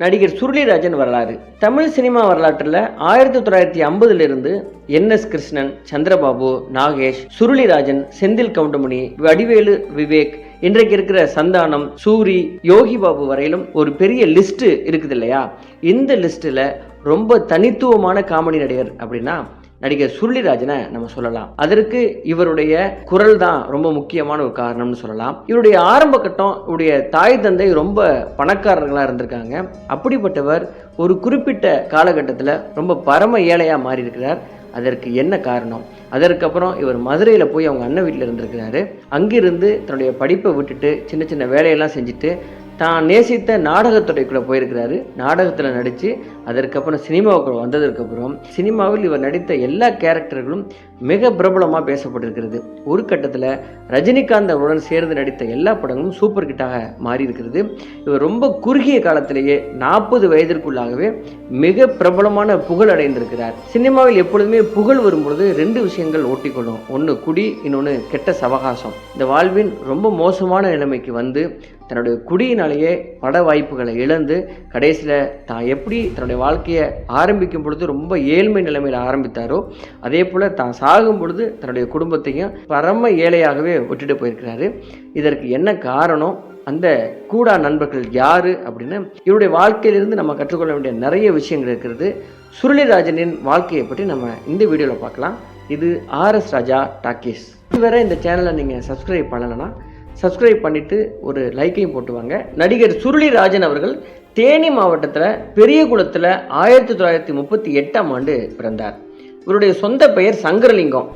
நடிகர் சுருளிராஜன் வரலாறு. தமிழ் சினிமா வரலாற்றில் ஆயிரத்தி தொள்ளாயிரத்தி ஐம்பதுலேருந்து என் எஸ் கிருஷ்ணன் சந்திரபாபு நாகேஷ் சுருளிராஜன் செந்தில் கவுண்டமணி வடிவேலு விவேக் இன்றைக்கு இருக்கிற சந்தானம் சூரி யோகி பாபு வரையிலும் ஒரு பெரிய லிஸ்ட்டு இருக்குது இல்லையா இந்த லிஸ்ட்டில் ரொம்ப தனித்துவமான காமெடி நடிகர் அப்படின்னா நடிகர் சுருளிராஜனை நம்ம சொல்லலாம். அதற்கு இவருடைய குரல் தான் ரொம்ப முக்கியமான ஒரு காரணம்னு சொல்லலாம். இவருடைய ஆரம்ப கட்டம் இவருடைய தாய் தந்தை ரொம்ப பணக்காரர்களாக இருந்திருக்காங்க. அப்படிப்பட்டவர் ஒரு குறிப்பிட்ட காலகட்டத்தில் ரொம்ப பரம ஏழையாக மாறி இருக்கிறார் அதற்கு என்ன காரணம்? அதற்கப்புறம் இவர் மதுரையில் போய் அவங்க அண்ணன் வீட்டில் இருந்திருக்கிறாரு. அங்கிருந்து தன்னுடைய படிப்பை விட்டுட்டு சின்ன சின்ன வேலையெல்லாம் செஞ்சுட்டு தான் நேசித்த நாடகத்துறைக்குள்ளே போயிருக்கிறாரு. நாடகத்தில் நடித்து அதற்கப்புறம் சினிமாவுக்கு வந்ததற்கப்புறம் சினிமாவில் இவர் நடித்த எல்லா கேரக்டர்களும் மிக பிரபலமாக பேசப்பட்டிருக்கிறது. ஒரு கட்டத்தில் ரஜினிகாந்த் அவருடன் சேர்ந்து நடித்த எல்லா படங்களும் சூப்பர் ஹிட்டாக மாறி இருக்கிறது இவர் ரொம்ப குறுகிய காலத்திலேயே நாற்பது வயதிற்குள்ளாகவே மிக பிரபலமான புகழ் அடைந்திருக்கிறார். சினிமாவில் எப்பொழுதுமே புகழ் வரும்பொழுது ரெண்டு விஷயங்கள் ஓட்டிக்கொள்ளும். ஒன்று குடி இன்னொன்று கெட்ட சவகாசம். இந்த வாழ்வின் ரொம்ப மோசமான நிலைமைக்கு வந்து தன்னுடைய குடியினாலேயே பட வாய்ப்புகளை இழந்து கடைசியில் தான் எப்படி தன்னுடைய வாழ்க்கையை ஆரம்பிக்கும் பொழுது ரொம்ப ஏழ்மை நிலைமையில் ஆரம்பித்தாரோ அதே போல் தான் சாகும் பொழுது தன்னுடைய குடும்பத்தையும் பரம ஏழையாகவே விட்டுட்டு போயிருக்கிறாரு. இதற்கு என்ன காரணம்? அந்த கூடா நண்பர்கள் யார் அப்படின்னு இவருடைய வாழ்க்கையிலிருந்து நம்ம கற்றுக்கொள்ள வேண்டிய நிறைய விஷயங்கள் இருக்கிறது. சுருளிராஜனின் வாழ்க்கையை பற்றி நம்ம இந்த வீடியோவில் பார்க்கலாம். இது ஆர்எஸ் ராஜா டாக்கீஸ். இதுவரை இந்த சேனலை நீங்கள் சப்ஸ்கிரைப் பண்ணலைன்னா சப்ஸ்கிரைப் பண்ணிவிட்டு ஒரு லைக்கையும் போட்டுவாங்க. நடிகர் சுருளி ராஜன் அவர்கள் தேனி மாவட்டத்தில் பெரியகுளத்தில் ஆயிரத்தி தொள்ளாயிரத்தி முப்பத்தி எட்டாம் ஆண்டு பிறந்தார். இவருடைய சொந்த பெயர் சங்கரலிங்கம்.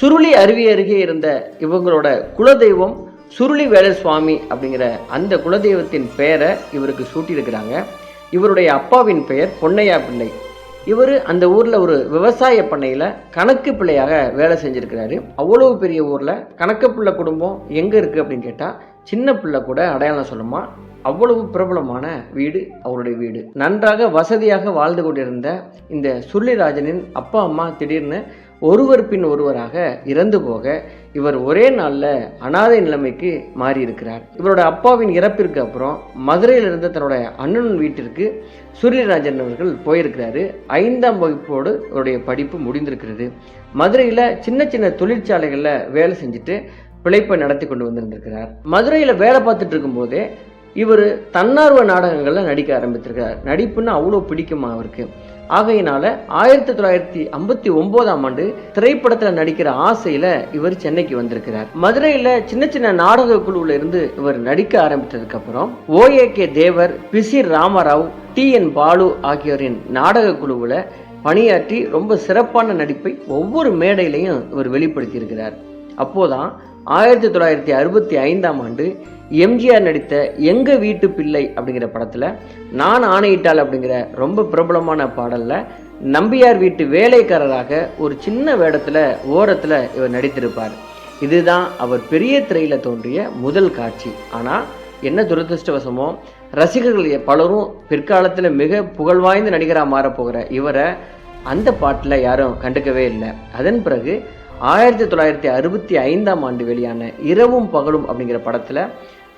சுருளி அருவி அருகே இருந்த இவங்களோட குலதெய்வம் சுருளி வேலசுவாமி அப்படிங்கிற அந்த குலதெய்வத்தின் பெயரை இவருக்கு சூட்டியிருக்கிறாங்க. இவருடைய அப்பாவின் பெயர் பொன்னையா பிள்ளை. இவர் அந்த ஊரில் ஒரு விவசாய பண்ணையில் கணக்கு பிள்ளையாக வேலை செஞ்சுருக்கிறாரு. அவ்வளவு பெரிய ஊரில் கணக்கு பிள்ளை குடும்பம் எங்கே இருக்குது அப்படின்னு கேட்டால் சின்ன பிள்ளை கூட அடையாளம் சொல்லுமா அவ்வளவு பிரபலமான வீடு அவருடைய வீடு. நன்றாக வசதியாக வாழ்ந்து கொண்டிருந்த இந்த சுருளிராஜனின் அப்பா அம்மா திடீர்னு ஒருவர் பின் ஒருவராக இறந்து போக இவர் ஒரே நாளில் அனாதை நிலைமைக்கு மாறி இருக்கிறார் இவரோட அப்பாவின் இறப்பிற்கு அப்புறம் மதுரையில் இருந்த தன்னோட அண்ணன் வீட்டிற்கு சூரியராஜன் அவர்கள் போயிருக்கிறாரு. ஐந்தாம் வகுப்போடு இவருடைய படிப்பு முடிந்திருக்கிறது. மதுரையில் சின்ன சின்ன தொழிற்சாலைகளில் வேலை செஞ்சுட்டு பிழைப்பை நடத்தி கொண்டு வந்திருந்திருக்கிறார். மதுரையில் வேலை பார்த்துட்டு இருக்கும்போதே இவர் தன்னார்வ நாடகங்களில் நடிக்க ஆரம்பித்திருக்கிறார். நடிப்புன்னா அவ்வளோ பிடிக்குமா அவருக்கு? ஆகையினால ஆயிரத்தி தொள்ளாயிரத்தி ஐம்பத்தி ஒன்பதாம் ஆண்டு திரைப்படத்தில் நடிக்கிற ஆசையில் இவர் சென்னைக்கு வந்திருக்கிறார். மதுரையில் சின்ன சின்ன நாடக குழுவில் இருந்து இவர் நடிக்க ஆரம்பித்ததுக்கு அப்புறம் OAK Thevar PC Ramarao T N Balu ஆகியோரின் நாடக குழுவில் பணியாற்றி ரொம்ப சிறப்பான நடிப்பை ஒவ்வொரு மேடையிலையும் இவர் வெளிப்படுத்தியிருக்கிறார். அப்போதான் ஆயிரத்தி தொள்ளாயிரத்தி அறுபத்தி ஐந்தாம் ஆண்டு எம்ஜிஆர் நடித்த எங்க வீட்டு பிள்ளை அப்படிங்கிற படத்தில் நான் ஆணையிட்டால் அப்படிங்கிற ரொம்ப பிரபலமான பாடலில் நம்பியார் வீட்டு வேலைக்காரராக ஒரு சின்ன வேடத்தில் ஓரத்தில் இவர் நடித்திருப்பார். இதுதான் அவர் பெரிய திரையில் தோன்றிய முதல் காட்சி. ஆனால் என்ன துரதிருஷ்டவசமோ ரசிகர்கள் பலரும் பிற்காலத்தில் மிக புகழ்வாய்ந்த நடிகராக மாறப்போகிற இவரை அந்த பாட்டில் யாரும் கண்டுக்கவே இல்லை. அதன் பிறகு ஆயிரத்தி தொள்ளாயிரத்தி அறுபத்தி ஐந்தாம் ஆண்டு வெளியான இரவும் பகலும் அப்படிங்கிற படத்தில்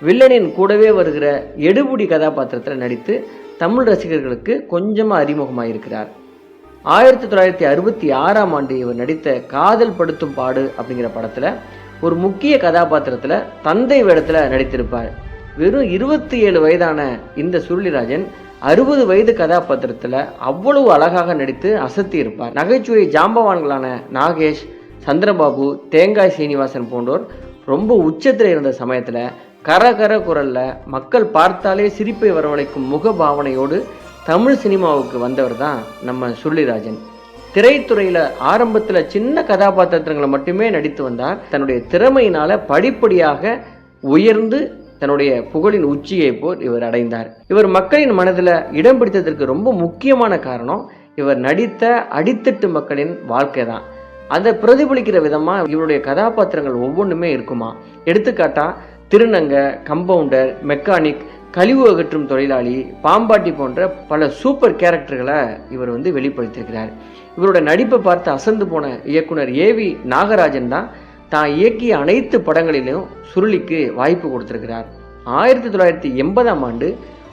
வில்லனின் கூடவே வருகிற எடுபுடி கதாபாத்திரத்தில் நடித்து தமிழ் ரசிகர்களுக்கு கொஞ்சமாக அறிமுகமாக இருக்கிறார். ஆயிரத்தி தொள்ளாயிரத்தி அறுபத்தி ஆறாம் ஆண்டு இவர் நடித்த காதல் படுத்தும் பாடு அப்படிங்கிற படத்தில் ஒரு முக்கிய கதாபாத்திரத்தில் தந்தை வேடத்தில் நடித்திருப்பார். வெறும் இருபத்தி ஏழு வயதான இந்த சுருளிராஜன் அறுபது வயது கதாபாத்திரத்தில் அவ்வளவு அழகாக நடித்து அசத்தி இருப்பார் நகைச்சுவை ஜாம்பவான்களான நாகேஷ் சந்திரபாபு தேங்காய் சீனிவாசன் போன்றோர் ரொம்ப உச்சத்தில் இருந்த சமயத்தில் கரகர குரலில் மக்கள் பார்த்தாலே சிரிப்பை வரவழைக்கும் முக பாவனையோடு தமிழ் சினிமாவுக்கு வந்தவர் தான் நம்ம சுருளிராஜன் திரைத்துறையில் ஆரம்பத்தில் சின்ன கதாபாத்திரங்களை மட்டுமே நடித்து வந்தார். தன்னுடைய திறமையினால் படிப்படியாக உயர்ந்து தன்னுடைய புகழின் உச்சியை போல் இவர் அடைந்தார். இவர் மக்களின் மனதில் இடம் பிடித்ததற்கு ரொம்ப முக்கியமான காரணம் இவர் நடித்த அடித்தட்டு மக்களின் வாழ்க்கை தான் அதை பிரதிபலிக்கிற விதமாக இவருடைய கதாபாத்திரங்கள் ஒவ்வொன்றுமே இருக்குமா? எடுத்துக்காட்டா திருநங்க கம்பவுண்டர் மெக்கானிக் கழிவு அகற்றும் தொழிலாளி பாம்பாட்டி போன்ற பல சூப்பர் கேரக்டர்களை இவர் வந்து வெளிப்படுத்தியிருக்கிறார். இவரோட நடிப்பை பார்த்து அசந்து போன இயக்குனர் ஏவி நாகராஜன் தான் தான் இயக்கிய அனைத்து படங்களிலும் சுருளிக்கு வாய்ப்பு கொடுத்திருக்கிறார். ஆயிரத்தி தொள்ளாயிரத்தி எண்பதாம் ஆண்டு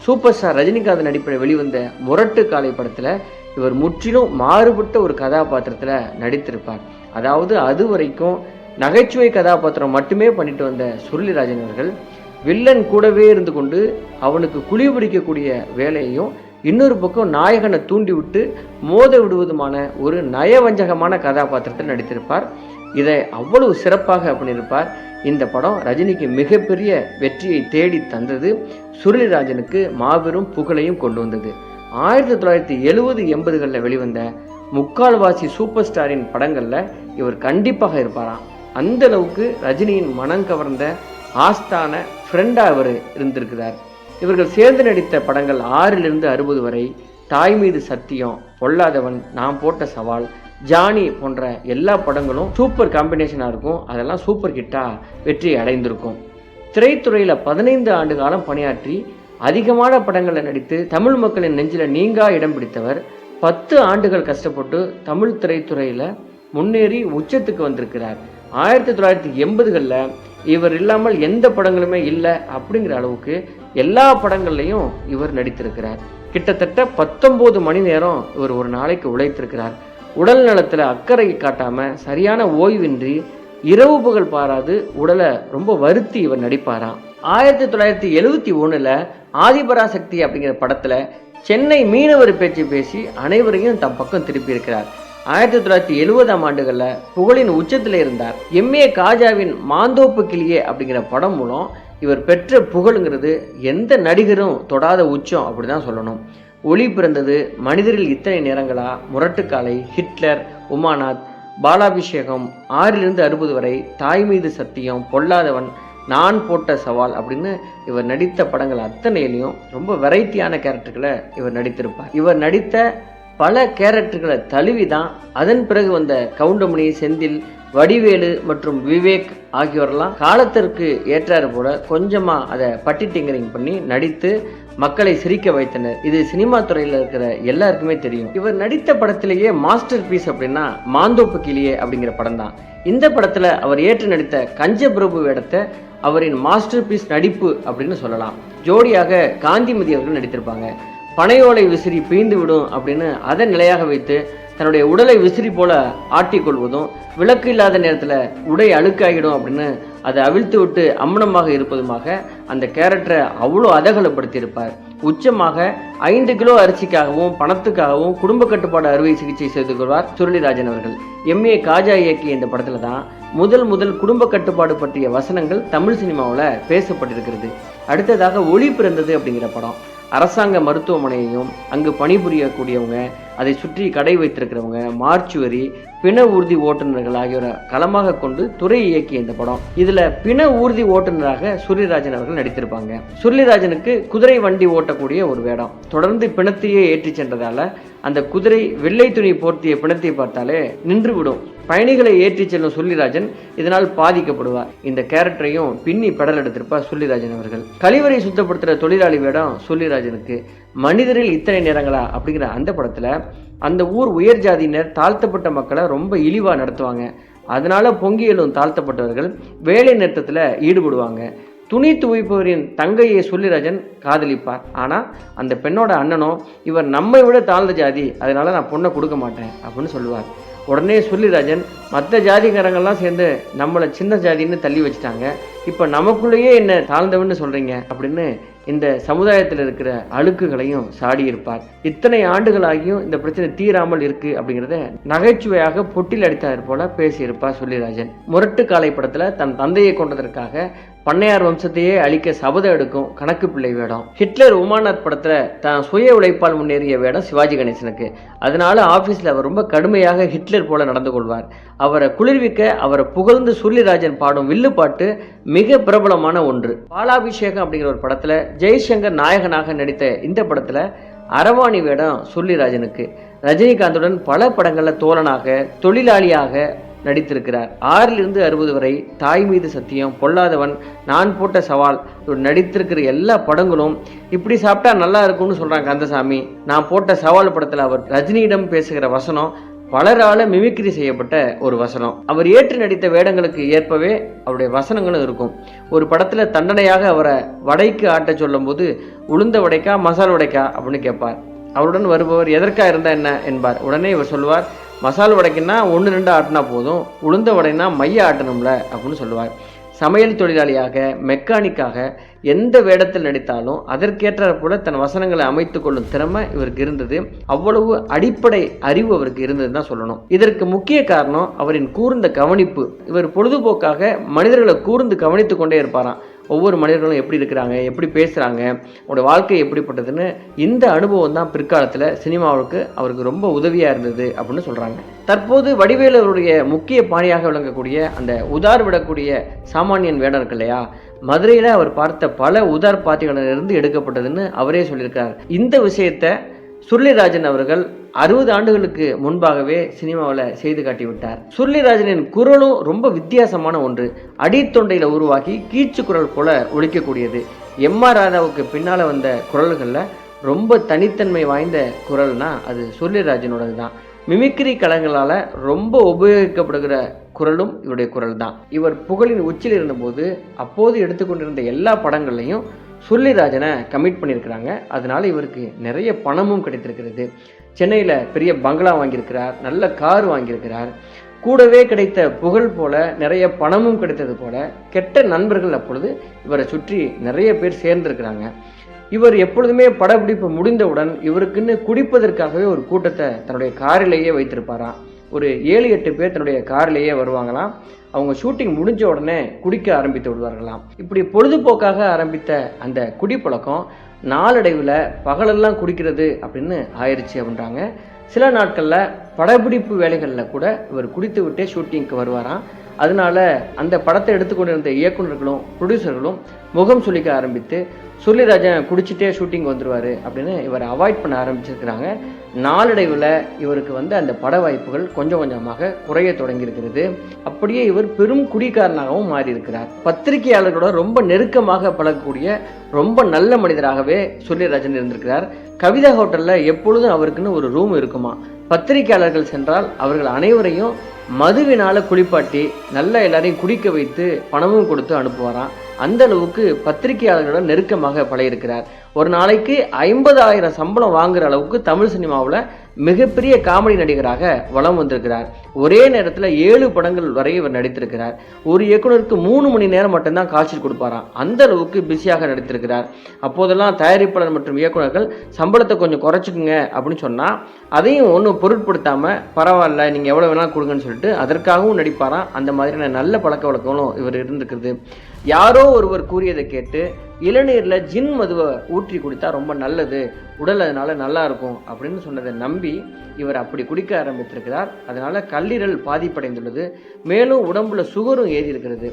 சூப்பர் ஸ்டார் ரஜினிகாந்த் நடிப்பில் வெளிவந்த முரட்டு காலை படத்தில் இவர் முற்றிலும் மாறுபட்ட ஒரு கதாபாத்திரத்தில் நடித்திருப்பார். அதாவது அது வரைக்கும் நகைச்சுவை கதாபாத்திரம் மட்டுமே பண்ணிட்டு வந்த சுருளிராஜன் அவர்கள் வில்லன் கூடவே இருந்து கொண்டு அவனுக்கு குழி பிடிக்கக்கூடிய வேலையையும் இன்னொரு பக்கம் நாயகனை தூண்டி விட்டு மோத விடுவதுமான ஒரு நயவஞ்சகமான கதாபாத்திரத்தில் நடித்திருப்பார். இதை அவ்வளவு சிறப்பாக பண்ணியிருப்பார். இந்த படம் ரஜினிக்கு மிகப்பெரிய வெற்றியை தேடி தந்தது சுருளிராஜனுக்கு மாபெரும் புகழையும் கொண்டு வந்தது. ஆயிரத்தி தொள்ளாயிரத்தி எழுபது எண்பதுகளில் வெளிவந்த முக்கால்வாசி சூப்பர் ஸ்டாரின் படங்களில் இவர் கண்டிப்பாக இருப்பாராம். அந்த அளவுக்கு ரஜினியின் மனம் கவர்ந்த ஆஸ்தான ஃப்ரெண்டாக இவர் இருந்திருக்கிறார். இவர்கள் சேர்ந்து நடித்த படங்கள் ஆறிலிருந்து அறுபது வரை தாய் மீது சத்தியம் பொல்லாதவன் நாம் போட்ட சவால் ஜானி போன்ற எல்லா படங்களும் சூப்பர் காம்பினேஷனாக இருக்கும். அதெல்லாம் சூப்பர் ஹிட்டாக வெற்றி அடைந்திருக்கும். திரைத்துறையில் பதினைந்து ஆண்டு காலம் பணியாற்றி அதிகமான படங்களில் நடித்து தமிழ் மக்களின் நெஞ்சில் நீங்கா இடம் பிடித்தவர் பத்து ஆண்டுகள் கஷ்டப்பட்டு தமிழ் திரைத்துறையில் முன்னேறி உச்சத்துக்கு வந்திருக்கிறார். ஆயிரத்தி தொள்ளாயிரத்தி எண்பதுகளில் இவர் இல்லாமல் எந்த படங்களுமே இல்லை அப்படிங்கிற அளவுக்கு எல்லா படங்கள்லையும் இவர் நடித்திருக்கிறார். கிட்டத்தட்ட பத்தொம்போது மணி நேரம் இவர் ஒரு நாளைக்கு உழைத்திருக்கிறார். உடல் நலத்தில் அக்கறை காட்டாம சரியான ஓய்வின்றி இரவு புகழ் பாராது உடலை ரொம்ப வருத்தி இவர் நடிப்பாராம். ஆயிரத்தி தொள்ளாயிரத்தி எழுவத்தி ஒன்றில் ஆதிபராசக்தி அப்படிங்கிற படத்தில் சென்னை மீனவர் பேச்சு பேசி அனைவரையும் தம் பக்கம் திருப்பியிருக்கிறார். ஆயிரத்தி தொள்ளாயிரத்தி எழுபதாம் ஆண்டுகளில் புகழின் உச்சத்தில் இருந்தார். எம்ஏ காஜாவின் மாந்தோப்பு கிளியே அப்படிங்கிற படம் மூலம் இவர் பெற்ற புகழுங்கிறது எந்த நடிகரும் தொடாத உச்சம் அப்படி தான் சொல்லணும். ஒளி பிறந்தது மனிதரில் இத்தனை நிறங்களா முரட்டுக்காலை ஹிட்லர் உமாநாத் பாலாபிஷேகம் ஆறிலிருந்து அறுபது வரை தாய் மீது சத்தியம் பொல்லாதவன் நான் போட்ட சவால் அப்படின்னு இவர் நடித்த படங்கள் அத்தனையிலையும் ரொம்ப வெரைட்டியான கேரக்டர்களை இவர் நடித்திருப்பார். இவர் நடித்த பல கேரக்டர்களை தழுவி தான் அதன் பிறகு வந்த கவுண்டமணி செந்தில் வடிவேலு மற்றும் விவேக் ஆகியோரெல்லாம் காலத்திற்கு ஏற்றாறு போல கொஞ்சமாக அதை பட்டி டிங்கரிங் பண்ணி நடித்து மக்களை சிரிக்க வைத்தனர். இது சினிமா துறையில் இருக்கிற எல்லாருக்குமே தெரியும். இவர் நடித்த படத்திலேயே மாஸ்டர் பீஸ் அப்படின்னா மாந்தோப்பு கிளியே அப்படிங்கிற படம் தான் இந்த படத்தில் அவர் ஏற்று நடித்த கஞ்ச பிரபு வேடத்தை அவரின் மாஸ்டர் பீஸ் நடிப்பு அப்படின்னு சொல்லலாம். ஜோடியாக காந்திமதி அவர்கள் நடித்திருப்பாங்க. பனையோலை விசிறி பீந்து விடும் அப்படின்னு அதை நிலையாக வைத்து தன்னுடைய உடலை விசிறி போல ஆட்டிக்கொள்வதும் விளக்கு இல்லாத நேரத்தில் உடை அழுக்காகிடும் அப்படின்னு அதை அவிழ்த்து விட்டு அம்மனமாக இருப்பதுமாக அந்த கேரக்டரை அவ்வளோ அதகலப்படுத்தியிருப்பார். உச்சமாக ஐந்து கிலோ அரிசிக்காகவும் பணத்துக்காகவும் குடும்ப கட்டுப்பாடு அறுவை சிகிச்சை செய்து கொள்வார் சுருளிராஜன் அவர்கள். எம்ஏ காஜா இயக்கிய இந்த படத்தில் தான் முதல் முதல் குடும்ப கட்டுப்பாடு பற்றிய வசனங்கள் தமிழ் சினிமாவில் பேசப்பட்டிருக்கிறது. அடுத்ததாக ஒளி பிறந்தது அப்படிங்கிற படம். அரசாங்க மருத்துவமனையையும் அங்கு பணிபுரியக்கூடியவங்க அதை சுற்றி கடை வைத்திருக்கிறவங்க மார்ச்சுவரி பிண ஊர்தி ஓட்டுநர்கள் ஆகியோரை களமாக கொண்டு துறை இயக்கிய இந்த படம். இதுல பிண ஊர்தி ஓட்டுநராக சூரியராஜன் அவர்கள் நடித்திருப்பாங்க. சுருளிராஜனுக்கு குதிரை வண்டி ஓட்டக்கூடிய ஒரு வேடம். தொடர்ந்து பிணத்தையே ஏற்றி சென்றதால அந்த குதிரை வெள்ளை துணி போர்த்திய பிணத்தை பார்த்தாலே நின்றுவிடும். பயணிகளை ஏற்றி செல்லும் சுள்ளிராஜன் இதனால் பாதிக்கப்படுவார். இந்த கேரக்டரையும் பின்னி படல் எடுத்திருப்பார் சுள்ளிராஜன் அவர்கள். கழிவறை சுத்தப்படுத்துகிற தொழிலாளி வேடம் சுள்ளிராஜனுக்கு மனிதரில் இத்தனை நேரங்களா? அப்படிங்கிற அந்த படத்தில் அந்த ஊர் உயர் ஜாதியினர் தாழ்த்தப்பட்ட மக்களை ரொம்ப இழிவாக நடத்துவாங்க. அதனால பொங்கி எழும் தாழ்த்தப்பட்டவர்கள் வேலை நிறுத்தத்தில் ஈடுபடுவாங்க. துணி துவைப்பவரின் தங்கையை சொல்லிராஜன் காதலிப்பார். ஆனால் அந்த பெண்ணோட அண்ணனோ இவர் நம்மை விட தாழ்ந்த ஜாதி அதனால நான் பொண்ணை கொடுக்க மாட்டேன் அப்படின்னு சொல்லுவார். உடனே சொல்லிராஜன் மற்ற ஜாதிக்காரங்கள்லாம் சேர்ந்து நம்மளை சின்ன ஜாதின்னு தள்ளி வச்சுட்டாங்க. இப்போ நமக்குள்ளேயே என்ன தாழ்ந்தவன்னு சொல்கிறீங்க அப்படின்னு இந்த சமுதாயத்தில் இருக்கிற அழுக்குகளையும் சாடியிருப்பார். இத்தனை ஆண்டுகளாகியும் இந்த பிரச்சனை தீராமல் இருக்கு அப்படிங்கிறத நகைச்சுவையாக பொட்டில் அடித்தார் போல பேசியிருப்பார். சொல்லிராஜன் முரட்டு காலை படத்தில் தன் தந்தையை கொண்டதற்காக பண்ணையார் வம்சத்தையே அழிக்க சபதம் எடுக்கும் கணக்கு பிள்ளை வேடம். ஹிட்லர் உமாநாத் படத்தில் தான் சுய உழைப்பால் முன்னேறிய வேடம் சிவாஜி கணேசனுக்கு. அதனால ஆஃபீஸில் அவர் ரொம்ப கடுமையாக ஹிட்லர் போல நடந்து கொள்வார். அவரை குளிர்விக்க அவரை புகழ்ந்து சுருளிராஜன் பாடும் வில்லு பாட்டு மிக பிரபலமான ஒன்று. பாலாபிஷேகம் அப்படிங்கிற ஒரு படத்தில் ஜெய்சங்கர் நாயகனாக நடித்த இந்த படத்தில் அரவாணி வேடம் சுருளிராஜனுக்கு ரஜினிகாந்துடன் பல படங்களில் தோழனாக தொழிலாளியாக நடித்திருக்கிறார். ஆறிலிருந்து அறுபது வரை தாய் மீது சத்தியம் பொல்லாதவன் நான் போட்ட சவால் இவர் நடித்திருக்கிற எல்லா படங்களும் இப்படி சாப்பிட்டா நல்லா இருக்கும்னு சொல்கிறாங்க கந்தசாமி. நான் போட்ட சவால் படத்தில் அவர் ரஜினியிடம் பேசுகிற வசனம் பலரால மிமிக்ரி செய்யப்பட்ட ஒரு வசனம். அவர் ஏற்று நடித்த வேடங்களுக்கு ஏற்பவே அவருடைய வசனங்களும் இருக்கும். ஒரு படத்துல தண்டனையாக அவரை வடைக்கு ஆட்ட சொல்லும்போது உளுந்த வடைக்கா மசால் வடைக்கா? அப்படின்னு கேட்பார். அவருடன் வருபவர் எதற்கா இருந்தா என்ன என்பார். உடனே இவர் சொல்லுவார் மசால் வடைக்குன்னா ஒன்று ரெண்டு ஆட்டினா போதும். உளுந்த வடைனா மைய ஆட்டணும்ல அப்படின்னு சொல்லுவார். சமையல் தொழிலாளியாக மெக்கானிக்காக எந்த வேடத்தில் நடித்தாலும் அதற்கேற்ற போல தன் வசனங்களை அமைத்து கொள்ளும் திறமை இவருக்கு இருந்தது. அவ்வளவு அடிப்படை அறிவு அவருக்கு இருந்ததுன்னு தான் சொல்லணும். இதற்கு முக்கிய காரணம் அவரின் கூர்ந்த கவனிப்பு. இவர் பொழுதுபோக்காக மனிதர்களை கூர்ந்து கவனித்து கொண்டே இருப்பாராம். ஒவ்வொரு மனிதர்களும் எப்படி இருக்கிறாங்க எப்படி பேசுகிறாங்க அவங்களோட வாழ்க்கை எப்படிப்பட்டதுன்னு இந்த அனுபவம் தான் பிற்காலத்தில் சினிமாவுக்கு அவருக்கு ரொம்ப உதவியாக இருந்தது அப்படின்னு சொல்கிறாங்க தற்போது வடிவேலு அவருடைய முக்கிய பாணியாக விளங்கக்கூடிய அந்த உதார் விடக்கூடிய சாமானியன் வேடம் இருக்கு இல்லையா மதுரையில் அவர் பார்த்த பல உதார் பாத்திகளிலிருந்து எடுக்கப்பட்டதுன்னு அவரே சொல்லியிருக்கார் இந்த விஷயத்தை சுருளிராஜன் அவர்கள் அறுபது ஆண்டுகளுக்கு முன்பாகவே சினிமாவில் செய்து காட்டிவிட்டார். சுருளிராஜனின் குரலும் ரொம்ப வித்தியாசமான ஒன்று. அடித்தொண்டையில் உருவாக்கி கீச்சு குரல் போல ஒழிக்கக்கூடியது எம் ஆர் ராதாவுக்கு பின்னால் வந்த குரல்களில் ரொம்ப தனித்தன்மை வாய்ந்த குரல்னா அது சுருளிராஜனோடது தான் மிமிக்ரி கலங்களால் ரொம்ப உபயோகிக்கப்படுகிற குரலும் இவருடைய குரல் தான் இவர் புகழின் உச்சியில் இருந்தபோது அப்போது எடுத்துக்கொண்டிருந்த எல்லா படங்கள்லையும் சுருளிராஜனை கமிட் பண்ணியிருக்கிறாங்க. அதனால் இவருக்கு நிறைய பணமும் கிடைத்திருக்கிறது. சென்னையில் பெரிய பங்களா வாங்கியிருக்கிறார். நல்ல கார் வாங்கியிருக்கிறார். கூடவே கிடைத்த புகழ் போல நிறைய பணமும் கிடைத்தது போல கெட்ட நண்பர்கள் அப்பொழுது இவரை சுற்றி நிறைய பேர் சேர்ந்திருக்கிறாங்க. இவர் எப்பொழுதுமே படப்பிடிப்பு முடிந்தவுடன் இவருக்குன்னு குடிப்பதற்காகவே ஒரு கூட்டத்தை தன்னுடைய காரிலேயே வைத்திருப்பாராம். ஒரு ஏழு எட்டு பேர் தன்னுடைய கார்லேயே வருவாங்களாம். அவங்க ஷூட்டிங் முடிஞ்ச உடனே குடிக்க ஆரம்பித்து விடுவார்களாம். இப்படி பொழுதுபோக்காக ஆரம்பித்த அந்த குடிப்பழக்கம் நாளடைவில் பகலெல்லாம் குடிக்கிறது அப்படின்னு ஆயிடுச்சு அப்படின்றாங்க. சில நாட்களில் படப்பிடிப்பு வேலைகளில் கூட இவர் குடித்து விட்டே ஷூட்டிங்க்கு வருவாராம். அதனால அந்த படத்தை எடுத்துக்கொண்டிருந்த இயக்குநர்களும் ப்ரொடியூசர்களும் முகம் சொல்லிக்க ஆரம்பித்து சுருளிராஜன் குடிச்சிட்டே ஷூட்டிங் வந்துடுவார் அப்படின்னு இவரை அவாய்ட் பண்ண ஆரம்பிச்சிருக்கிறாங்க. நாளடைவில் இவருக்கு வந்து அந்த பட வாய்ப்புகள் கொஞ்சம் கொஞ்சமாக குறைய தொடங்கியிருக்கிறது. அப்படியே இவர் பெரும் குடிக்காரனாகவும் மாறியிருக்கிறார். பத்திரிகையாளர்களோட ரொம்ப நெருக்கமாக பழகக்கூடிய ரொம்ப நல்ல மனிதராகவே சுருளிராஜன் இருந்திருக்கிறார். கவிதா ஹோட்டலில் எப்பொழுதும் அவருக்குன்னு ஒரு ரூம் இருக்குமா? பத்திரிகையாளர்கள் சென்றால் அவர்கள் அனைவரையும் மதுவினால குளிப்பாட்டி நல்லா எல்லாரையும் குடிக்க வைத்து பணமும் கொடுத்து அனுப்புவாராம். அந்த அளவுக்கு பத்திரிகையாளர்களுடன் நெருக்கமாக பழையிருக்கிறார் ஒரு நாளைக்கு ஐம்பதாயிரம் சம்பளம் வாங்குற அளவுக்கு தமிழ் சினிமாவில் மிகப்பெரிய காமெடி நடிகராக வலம் வந்திருக்கிறார். ஒரே நேரத்தில் ஏழு படங்கள் வரை இவர் நடித்திருக்கிறார். ஒரு இயக்குனருக்கு மூணு மணி நேரம் மட்டும்தான் காட்சி கொடுப்பாராம். அந்த அளவுக்கு பிஸியாக நடித்திருக்கிறார். அப்போதெல்லாம் தயாரிப்பாளர் மற்றும் இயக்குனர்கள் சம்பளத்தை கொஞ்சம் குறைச்சிக்குங்க அப்படின்னு சொன்னால் அதையும் ஒன்றும் பொருட்படுத்தாமல் பரவாயில்ல நீங்கள் எவ்வளோ வேணால் கொடுங்கன்னு சொல்லிட்டு அதற்காகவும் நடிப்பாராம். அந்த மாதிரியான நல்ல பழக்க வழக்கங்களும் இவர் இருந்திருக்கிறது. யாரோ ஒருவர் கூறியதை கேட்டு இளநீரில் ஜின் மதுவை ஊற்றி குடித்தா ரொம்ப நல்லது. உடல் அதனால் நல்லா இருக்கும் அப்படின்னு சொன்னதை நம்பி இவர் அப்படி குடிக்க ஆரம்பித்திருக்கிறார். அதனால் கல்லீரல் பாதிப்படைந்துள்ளது. மேலும் உடம்புல சுகரும் ஏறி இருக்கிறது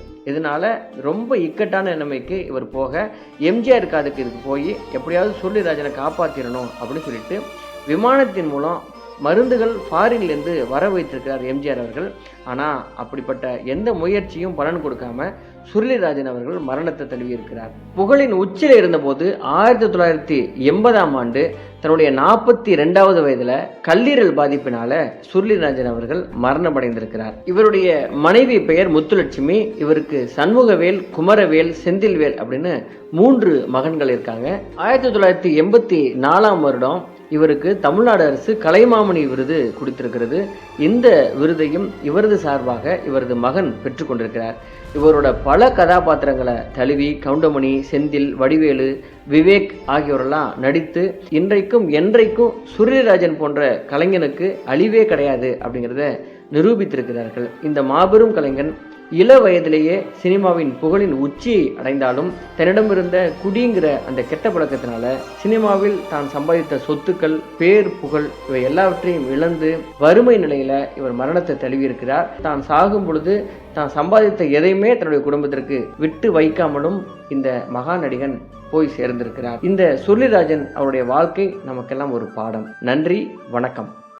ரொம்ப இக்கட்டான நிலைமைக்கு இவர் போக எம்ஜிஆர் காதுக்கு இதுக்கு போய் எப்படியாவது சொல்லிராஜனை காப்பாற்றிடணும் அப்படின்னு சொல்லிட்டு விமானத்தின் மூலம் மருந்துகள் ஃபாரின்லேருந்து வர வைத்திருக்கிறார் எம்ஜிஆர் அவர்கள். ஆனால் அப்படிப்பட்ட எந்த முயற்சியும் பலன் கொடுக்காம சுருளிராஜன் அவர்கள் மரணத்தை தழுவியிருக்கிறார். புகழின் உச்சியில் இருந்தபோது ஆயிரத்தி தொள்ளாயிரத்தி எண்பதாம் ஆண்டு தன்னுடைய நாற்பத்தி ரெண்டாவது வயதில் கல்லீரல் பாதிப்பினால சுருளிராஜன் அவர்கள் மரணமடைந்திருக்கிறார். இவருடைய மனைவி பெயர் முத்துலட்சுமி இவருக்கு சண்முகவேல் குமரவேல் செந்தில்வேல் அப்படின்னு மூன்று மகன்கள் இருக்காங்க. ஆயிரத்தி தொள்ளாயிரத்தி எண்பத்தி நாலாம் வருடம் இவருக்கு தமிழ்நாடு அரசு கலைமாமணி விருது கொடுத்திருக்கிறது. இந்த விருதையும் இவரது சார்பாக இவரது மகன் பெற்றுக்கொண்டிருக்கிறார் இவரோட பல கதாபாத்திரங்களை தழுவி கவுண்டமணி செந்தில் வடிவேலு விவேக் ஆகியோரெல்லாம் நடித்து இன்றைக்கும் என்றைக்கும் சூரியராஜன் போன்ற கலைஞனுக்கு அழிவே கிடையாது அப்படிங்கிறத நிரூபித்திருக்கிறார்கள். இந்த மாபெரும் கலைஞன் இள வயதிலேயே சினிமாவின் புகழின் உச்சி அடைந்தாலும் தன்னிடமிருந்த குடிங்கிற அந்த கெட்ட பழக்கத்தினால சினிமாவில் தான் சம்பாதித்த சொத்துக்கள் பேர் புகழ் இவை எல்லாவற்றையும் இழந்து வறுமை நிலையில இவர் மரணத்தை தழுவியிருக்கிறார். தான் சாகும் பொழுது தான் சம்பாதித்த எதையுமே தன்னுடைய குடும்பத்திற்கு விட்டு வைக்காமலும் இந்த மகா நடிகன் போய் சேர்ந்திருக்கிறார். இந்த சுருளிராஜன் அவருடைய வாழ்க்கை நமக்கெல்லாம் ஒரு பாடம். நன்றி வணக்கம்.